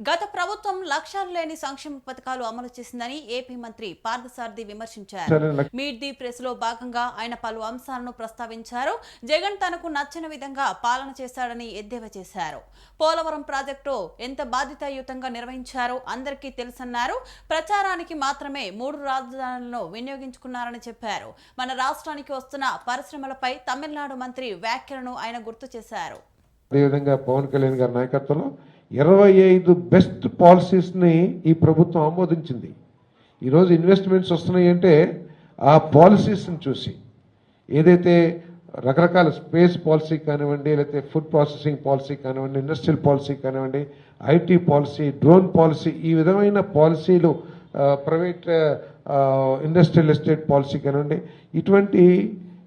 గత ప్రభుత్వం లక్ష్యాలు లేని సంక్షేమ పథకాలు అమలు చేసిందని ఏపీ మంత్రి పార్థసారథి విమర్శించారు. మీట్ ది ప్రెస్లో భాగంగా ఆయన పలు అంశాలను ప్రస్తావించారు. జగన్ తనకు నచ్చిన విధంగా పాలన చేశాడని ఎద్దేవా చేశారు. పోలవరం ప్రాజెక్టు ఎంత బాధ్యతాయుతంగా నిర్వహించారో అందరికీ తెలుసన్నారు. ప్రచారానికి మాత్రమే మూడు రాజధానులను వినియోగించుకున్నారని చెప్పారు. మన రాష్ట్రానికి వస్తున్న పరిశ్రమలపై తమిళనాడు మంత్రి వ్యాఖ్యలను ఆయన గుర్తు చేశారు. అదేవిధంగా పవన్ కళ్యాణ్ గారి నాయకత్వంలో ఇరవై ఐదు బెస్ట్ పాలసీస్ని ఈ ప్రభుత్వం ఆమోదించింది. ఈరోజు ఇన్వెస్ట్మెంట్స్ వస్తున్నాయి అంటే ఆ పాలసీస్ని చూసి ఏదైతే రకరకాల స్పేస్ పాలసీ కానివ్వండి లేకపోతే ఫుడ్ ప్రాసెసింగ్ పాలసీ కానివ్వండి ఇండస్ట్రియల్ పాలసీ కానివ్వండి ఐటీ పాలసీ డ్రోన్ పాలసీ ఈ విధమైన పాలసీలు ప్రైవేట్ ఇండస్ట్రియల్ ఎస్టేట్ పాలసీ కానివ్వండి ఇటువంటి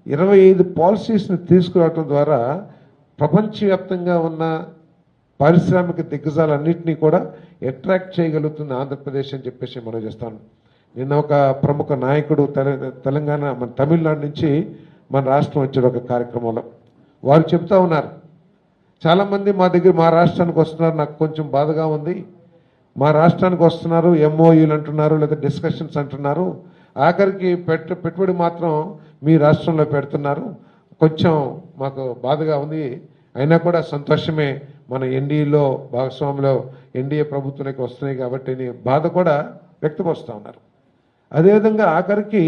ఇరవై ఐదు పాలసీస్ని తీసుకురావటం ద్వారా ప్రపంచవ్యాప్తంగా ఉన్న పారిశ్రామిక దిగ్గజాలన్నింటినీ కూడా అట్రాక్ట్ చేయగలుగుతుంది ఆంధ్రప్రదేశ్ అని చెప్పేసి మనం చేస్తాను. నిన్న ఒక ప్రముఖ నాయకుడు తెల- తెలంగాణ మన తమిళనాడు నుంచి మన రాష్ట్రం వచ్చాడు ఒక కార్యక్రమంలో. వారు చెప్తా ఉన్నారు. చాలామంది మా దగ్గర మా రాష్ట్రానికి వస్తున్నారు. నాకు కొంచెం బాధగా ఉంది. మా రాష్ట్రానికి వస్తున్నారు ఎంఓయూలు అంటున్నారు లేదా డిస్కషన్స్ అంటున్నారు. ఆఖరికి పెట్ట పెట్టుబడి మాత్రం మీ రాష్ట్రంలో పెడుతున్నారు. కొంచెం మాకు బాధగా ఉంది. అయినా కూడా సంతోషమే మన ఎన్డీఏలో భాగస్వామిలో ఎన్డీఏ ప్రభుత్వానికి వస్తున్నాయి కాబట్టి అని బాధ కూడా వ్యక్తపరుస్తూ ఉన్నారు. అదేవిధంగా ఆఖరికి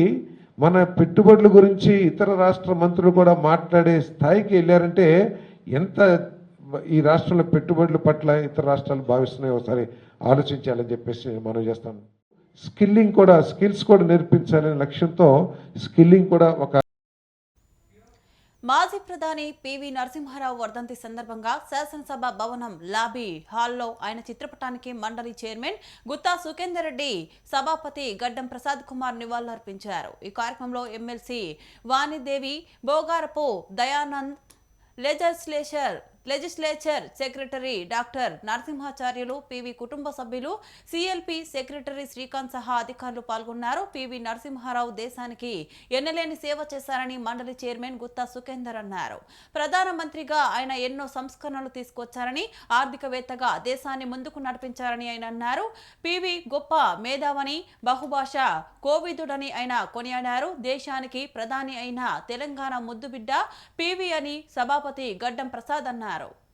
మన పెట్టుబడుల గురించి ఇతర రాష్ట్ర మంత్రులు కూడా మాట్లాడే స్థాయికి వెళ్ళారంటే ఎంత ఈ రాష్ట్రంలో పెట్టుబడుల పట్ల ఇతర రాష్ట్రాలు భావిస్తున్నాయి ఒకసారి ఆలోచించాలని చెప్పేసి మనం చేస్తాను. స్కిల్లింగ్ కూడా స్కిల్స్ కూడా నేర్పించాలనే లక్ష్యంతో స్కిల్లింగ్ కూడా ఒక మాజీ ప్రధాని పివి నరసింహారావు వర్ధంతి సందర్భంగా శాసనసభ భవనం లాబీ హాల్లో ఆయన చిత్రపటానికి మండలి చైర్మన్ గుత్తా సుఖేందర్ రెడ్డి సభాపతి గడ్డం ప్రసాద్ కుమార్ నివాళులర్పించారు. ఈ కార్యక్రమంలో MLC Vani Devi Bogarapu Dayanand legislature legislature secretary doctor Narasimhacharyulu PV కుటుంబ సభ్యులు సిఎల్పి సెక్రటరీ శ్రీకాంత్ సహా అధికారులు పాల్గొన్నారు. పివి నరసింహారావు దేశానికి ఎన్నలేని సేవ చేశారని మండలి చైర్మన్ గుత్తా సుఖేందర్ అన్నారు. ప్రధానమంత్రిగా ఆయన ఎన్నో సంస్కరణలు తీసుకొచ్చారని ఆర్థికవేత్తగా దేశాన్ని ముందుకు నడిపించారని ఆయన అన్నారు. పివి గొప్ప మేధావని బహుభాష కోవిదుడని ఆయన కొనియాడారు. దేశానికి ప్రధాని అయిన తెలంగాణ ముద్దుబిడ్డ పివి అని సభాపతి గడ్డం ప్రసాద్ అన్నారు. battle.